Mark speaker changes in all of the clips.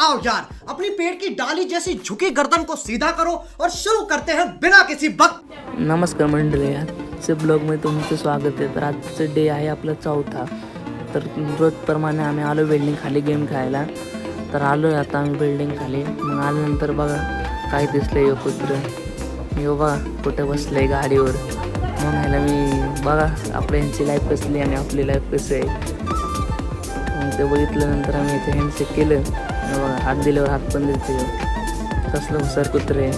Speaker 1: आओ यार अपनी पेट की डाली जैसी झुकी गर्दन को सीधा करो और शुरू करते हैं बिना किसी वक्त।
Speaker 2: नमस्कार मंडळी आजच्या ब्लॉगमध्ये तुमचं स्वागत आहे. तर आजचं डे आहे आपला चौथा. तर रोजप्रमाणे आम्ही आलो बिल्डिंग खाली गेम खेळायला. तर आलो आहे आता आम्ही बिल्डिंग खाली. मग आल्यानंतर बघा काय दिसलं यो कुत्र. यो बघा कुठं बसलं आहे गाडीवर. म्हणायला मी बघा आपल्या यांची लाईफ कसली आणि आपली लाईफ कसं आहे. मग ते बघितल्यानंतर आम्ही इथे हँडशेक केलं. बघा हात दिल्यावर हात पण देते कसलं हुशार कुत्रे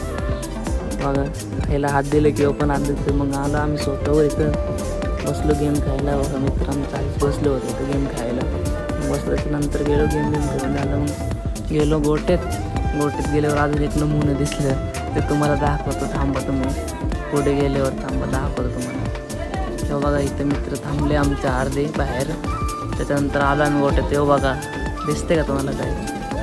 Speaker 2: बघा ह्याला हात दिलं किंवा पण हात देते. मग आलो आम्ही स्वतःवर इथं. बसलो गेम खायला बघा मित्र आमचं आईच बसलो होतो तो गेम खायला बसल्याच्या नंतर गेलो गेम गेम खेळून झालं मग गेलो गोट्यात. गोट्यात गेल्यावर अजून एक नमुनं दिसलं. ते तुम्हाला दाखवतो थांबा तुम्ही. पुढे गेल्यावर थांबा दाखवतो तुम्हाला. तेव्हा बघा इथं मित्र थांबले आमच्या अर्धे बाहेर. त्याच्यानंतर आलो आम्ही गोट्यात. तेव्हा बघा दिसते का तुम्हाला काय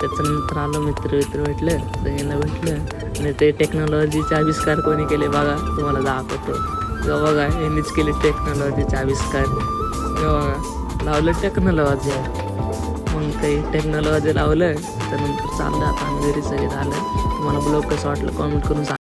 Speaker 2: त्याच्यानंतर आलो मित्र मित्र भेटलं सगळ्यांना भेटलं. आणि ते टेक्नॉलॉजीचे आविष्कार कोणी केले बघा तुम्हाला दाखवतो. किंवा बघा यांनीच केले टेक्नॉलॉजीचे आविष्कार. किंवा बघा लावलं टेक्नॉलॉजी मग काही टेक्नॉलॉजी लावलं त्यानंतर चाललं आता आम्ही घरी सगळे झालं. तुम्हाला ब्लॉग कसं वाटलं कॉमेंट करून सांगा.